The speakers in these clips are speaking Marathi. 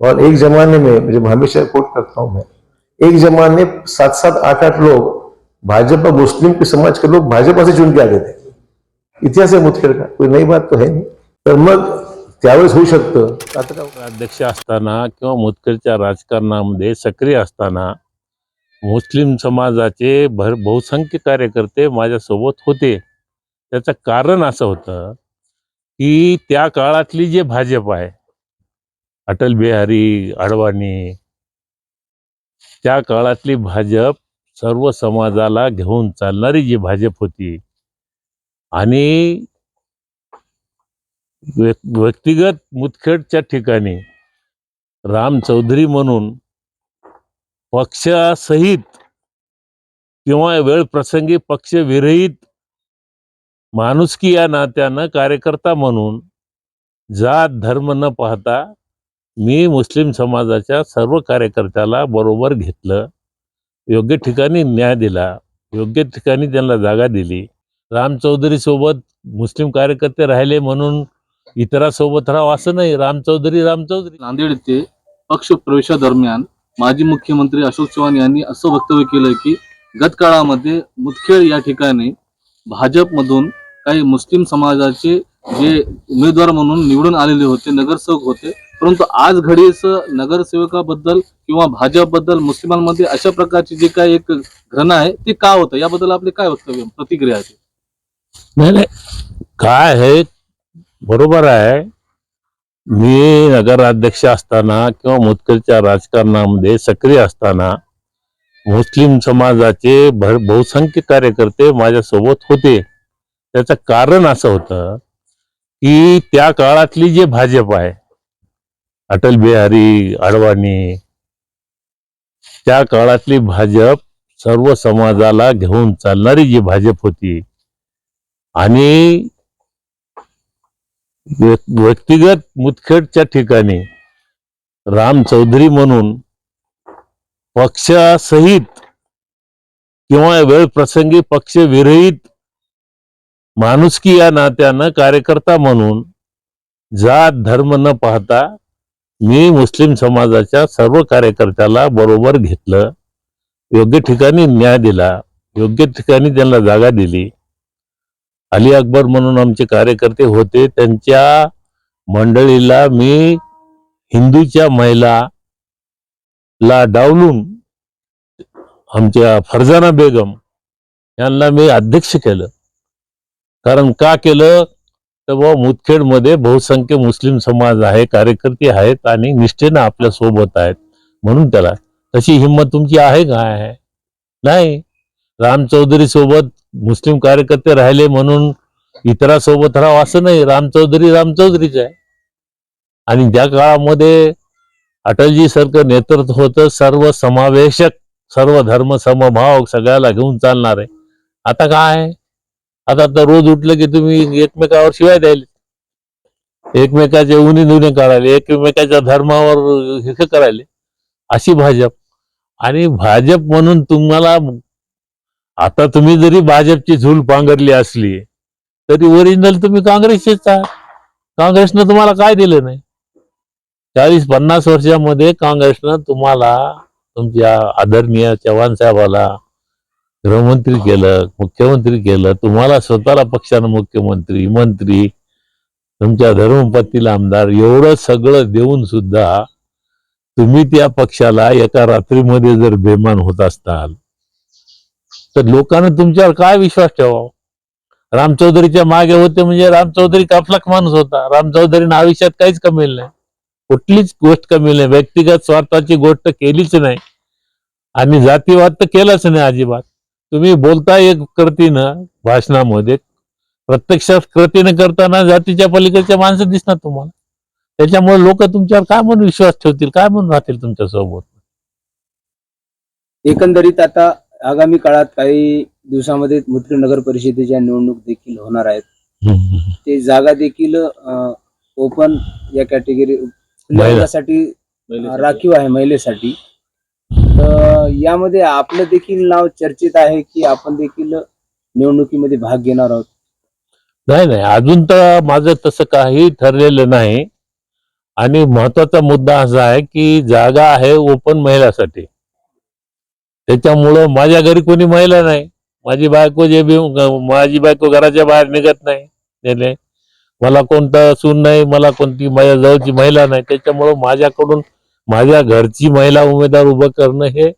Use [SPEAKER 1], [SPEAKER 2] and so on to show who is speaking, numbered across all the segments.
[SPEAKER 1] और एक जमाने में जब हमेशा कोट करता हूं मैं एक जमाने सात सात आठ आठ लोग भाजपा मुस्लिम के समाज के लोग भाजपा से चुन के आते थे। इतिहास आहे मुदखेड का कोई नई बात तो है नहीं। तर मग त्यावेळेस होऊ शकतं। आता
[SPEAKER 2] अध्यक्ष असताना किंवा मुतखेडच्या राजकारणामध्ये सक्रिय असताना मुस्लिम समाजाचे भर बहुसंख्य कार्यकर्ते माझ्यासोबत होते. त्याचं कारण असं होतं की त्या काळातली जे भाजप आहे अटल बिहारी अडवाणी त्या काळातली भाजप सर्व समाजाला घेऊन चालणारी जी भाजप होती आणि व्यक्तिगत मुतखेडच्या ठिकाणी राम चौधरी म्हणून पक्षासहित किंवा वेळ प्रसंगी पक्षविरहित माणुसकी या नात्यानं कार्यकर्ता म्हणून जात धर्म न पाहता मी मुस्लिम समाजाच्या सर्व कार्यकर्त्याला बरोबर घेतलं योग्य ठिकाणी न्याय दिला योग्य ठिकाणी त्यांना जागा दिली. राम चौधरीसोबत मुस्लिम कार्यकर्ते राहिले म्हणून इतरांसोबत राहावं असं नाही. राम चौधरी राम चौधरी.
[SPEAKER 3] नांदेड येथे पक्ष प्रवेशादरम्यान माजी मुख्यमंत्री अशोक चव्हाण यांनी असं वक्तव्य केलं की गत काळामध्ये मुदखेड या ठिकाणी भाजपमधून काही मुस्लिम समाजाचे जे उमेदवार म्हणून निवडून आलेले होते नगरसेवक होते परंतु आज घडीस नगरसेवकाबद्दल किंवा भाजपबद्दल मुस्लिमांमध्ये अशा प्रकारची जी काही एक घृणा आहे ती का होतं? याबद्दल आपले काय वक्तव्य प्रतिक्रिया आहे
[SPEAKER 2] नाही नाही. काय आहे बरोबर आहे. मी नगराध्यक्ष असताना किंवा मुदखेडच्या राजकारणामध्ये सक्रिय असताना मुस्लिम समाजाचे भर बहुसंख्य कार्यकर्ते माझ्यासोबत होते. त्याचं कारण असं होतं की त्या काळातली जे भाजप आहे अटल बिहारी अडवाणी त्या काळातली भाजप सर्व समाजाला घेऊन चालणारी जी भाजप होती आणि व्यक्तिगत मुदखेडच्या ठिकाणी राम चौधरी म्हणून पक्षासहित किंवा वेळ प्रसंगी पक्षविरहित माणुसकी या नात्यानं कार्यकर्ता म्हणून जात धर्म न पाहता मी मुस्लिम समाजाच्या सर्व कार्यकर्त्याला बरोबर घेतलं योग्य ठिकाणी न्याय दिला योग्य ठिकाणी त्यांना जागा दिली. अली अकबर म्हणून आमचे कार्यकर्ते होते. त्यांच्या मंडळीला मी हिंदूच्या महिला ला डावलून आमच्या फरजाना बेगम यांना मी अध्यक्ष केलं. कारण का केलं? तर बाबा मुदखेडमध्ये बहुसंख्य मुस्लिम समाज आहे कार्यकर्ते आहेत आणि निष्ठेनं आपल्यासोबत आहेत. म्हणून त्याला तशी हिंमत तुमची आहे काय नाही. राम चौधरी सोबत मुस्लिम कार्यकर्ते राहिले म्हणून इतरासोबत राहावं असं नाही. राम चौधरी राम चौधरीच आहे. आणि ज्या काळामध्ये अटलजी सारखं नेतृत्व होतं सर्व समावेशक सर्व धर्म समभाव सगळ्याला घेऊन चालणार. आहे आता काय? आता आता रोज उठलं की तुम्ही एकमेकावर शिवाय द्यायले. एकमेकाचे उनी धुणे काढायले एकमेकाच्या धर्मावर हे करायले. अशी भाजप. आणि भाजप म्हणून तुम्हाला आता तुम्ही जरी भाजपची झूल पांघरली असली तरी ओरिजिनल तुम्ही काँग्रेसचेच आहात. काँग्रेसनं तुम्हाला काय दिलं नाही? चाळीस पन्नास वर्षामध्ये काँग्रेसनं तुम्हाला तुमच्या आदरणीय चव्हाण साहेबाला गृहमंत्री केलं मुख्यमंत्री केलं तुम्हाला स्वतःला पक्षानं मुख्यमंत्री मंत्री तुमच्या धर्मपत्नीला आमदार एवढं सगळं देऊन सुद्धा तुम्ही त्या पक्षाला एका रात्रीमध्ये जर बेमान होत असताल तर लोकांना तुमच्यावर काय विश्वास ठेवावा? राम चौधरीच्या मागे होते म्हणजे राम चौधरी काफलाक माणूस होता. राम चौधरीनं आयुष्यात काहीच कमेल नाही. कुठलीच गोष्ट कमी नाही. व्यक्तिगत स्वार्थाची गोष्ट केलीच नाही. आणि जातीवाद तर केलाच नाही अजिबात. तुम्ही बोलता एक कृतीनं भाषणामध्ये प्रत्यक्षात कृतीनं करताना जातीच्या पलीकडच्या माणसं दिसणार तुम्हाला. त्याच्यामुळे लोक तुमच्यावर काय म्हणून विश्वास ठेवतील काय म्हणून राहतील तुमच्यासोबत?
[SPEAKER 4] एकंदरीत आता आगामी काळात काही दिवसामध्ये मुदखेड नगर परिषदेच्या निवडणूक देखील होणार आहेत. ते जागा देखील ओपन या कॅटेगरी राखीव आहे महिलेसाठी. यामध्ये आपलं देखील नाव चर्चेत आहे की आपण देखील निवडणुकीमध्ये भाग घेणार आहोत?
[SPEAKER 2] नाही नाही. अजून तर माझं तसं काही ठरलेलं नाही. आणि महत्त्वाचा मुद्दा असा आहे की जागा आहे ओपन महिलासाठी. त्याच्यामुळं माझ्या घरी कोणी महिला नाही. माझी बायको जे बी माझी बायको घराच्या बाहेर निघत नाही. मला कोणता सून नाही मला कोणती माझ्या जवळची महिला नाही. त्याच्यामुळं माझ्याकडून माझ्या घरची महिला उमेदवार उभं करणं हे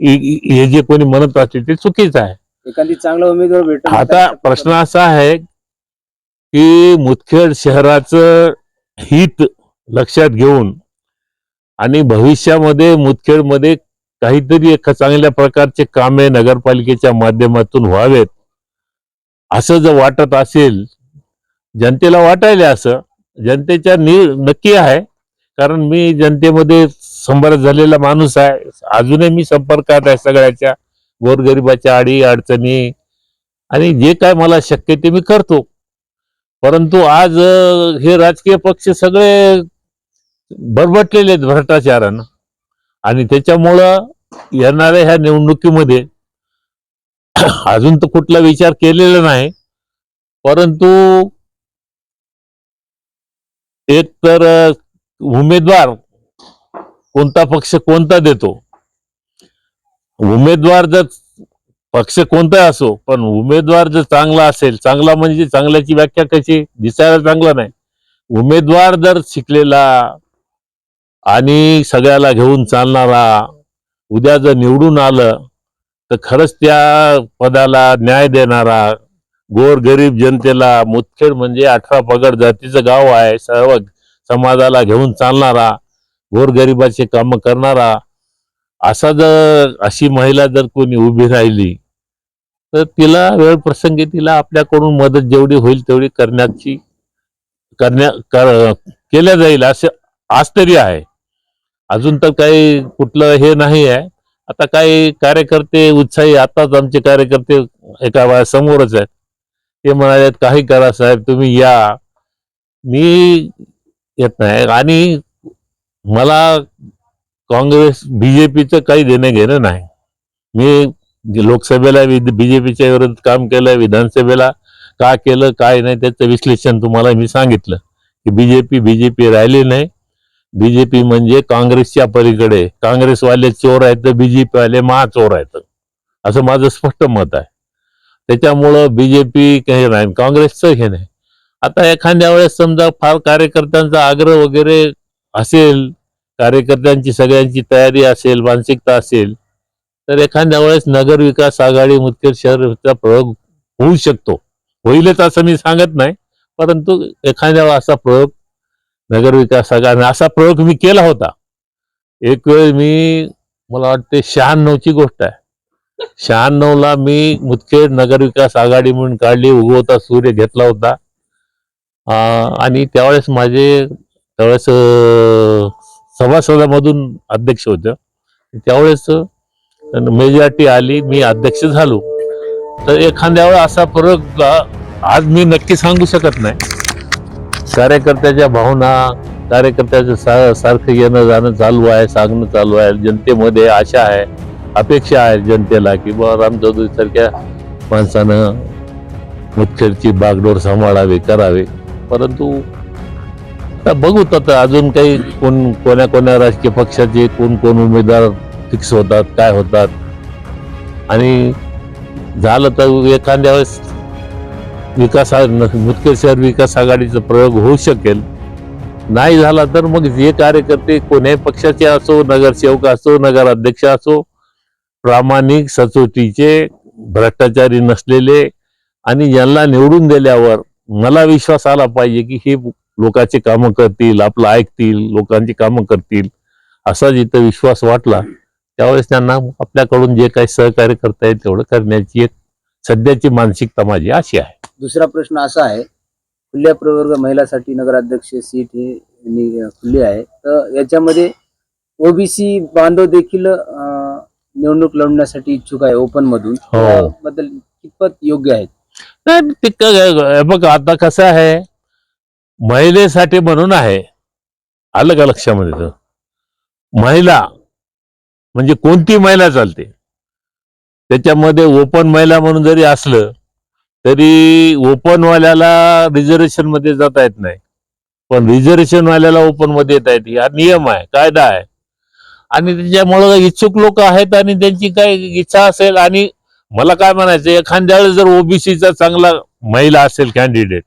[SPEAKER 2] हे जे कोणी म्हणत असतील ते चुकीचं आहे.
[SPEAKER 4] एखादी चांगला उमेदवार भेटून
[SPEAKER 2] आता प्रश्न असा आहे की मुदखेड शहराचं हित लक्षात घेऊन आणि भविष्यामध्ये मुदखेडमध्ये काहीतरी एक चांगल्या प्रकारचे कामे नगरपालिकेच्या माध्यमातून व्हावेत असं जर वाटत असेल जनतेला वाटायला असं जनतेच्या नि नक्की आहे. कारण मी जनतेमध्ये संभारत झालेला माणूस आहे. अजूनही मी संपर्कात आहे सगळ्याच्या. गोरगरिबाच्या अडी अडचणी. आणि जे काय मला शक्य ते मी करतो. परंतु आज हे राजकीय पक्ष सगळे भरभटलेले आहेत भ्रष्टाचारानं. आणि त्याच्यामुळं येणाऱ्या ह्या निवडणुकीमध्ये अजून तर कुठला विचार केलेला नाही. परंतु एक तर उमेदवार कोणता पक्ष कोणता देतो? उमेदवार जर पक्ष कोणता असो पण उमेदवार जर चांगला असेल चांगला म्हणजे चांगल्याची व्याख्या कशी? दिसायला चांगला नाही. उमेदवार जर शिकलेला आणि सगळ्याला घेऊन चालणारा उद्या जर निवडून आलं तर खरंच त्या पदाला न्याय देणारा गोर गरीब जनतेला मुतखेड म्हणजे अठरा पगड जातीचं गाव आहे सर्व समाजाला घेऊन चालणारा गोरगरिबाचे काम करणारा असा जर अशी महिला जर कोणी उभी राहिली तर तिला वेळ प्रसंगी तिला आपल्याकडून मदत जेवढी होईल तेवढी करण्याची करण्या कर, केल्या जाईल असं आज तरी आहे. अजून तर काही कुठलं हे नाही आहे. आता काही कार्यकर्ते उत्साही आताच आमचे कार्यकर्ते एका वेळा समोरच आहेत. ते म्हणाले काही करा साहेब तुम्ही या. मी येत नाही. आणि मला काँग्रेस बीजेपीचं काही देणं घेणं नाही. मी जे लोकसभेला बीजेपीच्या विरोधात काम केलं विधानसभेला का केलं काय नाही त्याचं विश्लेषण तुम्हाला मी सांगितलं. की बीजेपी बीजेपी राहिली नाही. बीजेपी म्हणजे काँग्रेसच्या पलीकडे. काँग्रेसवाले चोर आहेत तर जे पीवाले महाचोर आहेत. असं माझं स्पष्ट मत आहे. त्याच्यामुळं बीजेपी काही नाही काँग्रेसचं हे नाही. आता एखाद्या वेळेस समजा फार कार्यकर्त्यांचा आग्रह वगैरे असेल कार्यकर्त्यांची सगळ्यांची तयारी असेल मानसिकता असेल तर एखाद्या वेळेस नगर विकास आघाडी मुदखेड शहरचा प्रयोग होऊ शकतो. होईलच असं मी सांगत नाही परंतु एखाद्या वेळेस असा प्रयोग नगर विकास आघाडी असा प्रयोग मी केला होता. एक वेळ मी मला वाटते शहाण्णवची गोष्ट आहे. शहाण्णवला मी मुदखेड नगर विकास आघाडी म्हणून काढली उगवता सूर्य घेतला होता. आणि त्यावेळेस माझे त्यावेळेस सभासदामधून अध्यक्ष होतं त्यावेळेस मेजॉरिटी आली मी अध्यक्ष झालो. तर एखाद्या वेळा असा फरक आज मी नक्की सांगू शकत नाही. कार्यकर्त्याच्या भावना कार्यकर्त्याचं सा सारखं येणं जाणं चालू आहे सांगणं चालू आहे. जनतेमध्ये आशा आहे अपेक्षा आहे जनतेला की बा राम चौधरी सारख्या माणसानं मुदखेडची बागडोर सांभाळावी करावे. परंतु आता बघू आता अजून काही कोण कोण्या कोण्या राजकीय पक्षाचे कोण कोण उमेदवार फिक्स होतात काय होतात? आणि झालं तर एखाद्या वेळेस विकास आ- मुदखेड शहर विकास आघाडीचा प्रयोग होऊ शकेल. नाही झाला तर मग जे कार्यकर्ते कोण्याही पक्षाचे असो नगरसेवक असो नगराध्यक्ष असो प्रामाणिक सचोटीचे भ्रष्टाचारी नसलेले आणि ज्यांना निवडून दिल्यावर मला विश्वास आला पाहिजे की हे लोकांचे कामं करतील आपलं ऐकतील लोकांची कामं करतील असा जिथं विश्वास वाटला त्यावेळेस त्यांना आपल्याकडून जे काही सहकार्य करता येईल तेवढं करण्याची एक सध्याची मानसिकता माझी अशी आहे.
[SPEAKER 4] दुसरा प्रश्न असा आहे खुल्या प्रवर्ग महिलासाठी नगराध्यक्ष सीट हे खुली आहे. तर याच्यामध्ये ओबीसी बांधव देखील निवडणूक लढण्यासाठी इच्छुक आहे ओपन मधून
[SPEAKER 2] हो.
[SPEAKER 4] त्याबद्दल कितपत योग्य आहेत?
[SPEAKER 2] नाही, ते बघ आता कसं आहे महिलेसाठी म्हणून आहे. आलं का लक्षामध्ये तर? महिला म्हणजे कोणती महिला चालते? त्याच्यामध्ये ओपन महिला म्हणून जरी असलं तरी ओपनवाल्याला रिझर्वेशनमध्ये जाता येत नाही. पण रिझर्वेशनवाल्याला ओपनमध्ये येता येते. हा नियम आहे कायदा आहे. आणि त्याच्यामुळं इच्छुक लोक आहेत आणि त्यांची काय इच्छा असेल आणि मला काय म्हणायचं एखाद्या वेळेस जर ओबीसीचा चांगला महिला असेल कॅन्डिडेट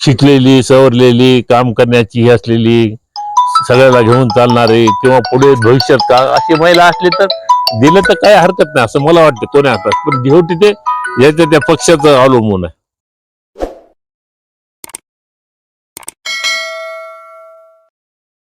[SPEAKER 2] शिकलेली सवरलेली काम करण्याची ही असलेली सगळ्याला घेऊन चालणारी किंवा पुढे भविष्यात का अशी महिला असली तर दिलं तर काही हरकत नाही असं मला वाटतं कोणी हातात पण घेऊ तिथे याच्या त्या पक्षाचं अवलंबून आहे.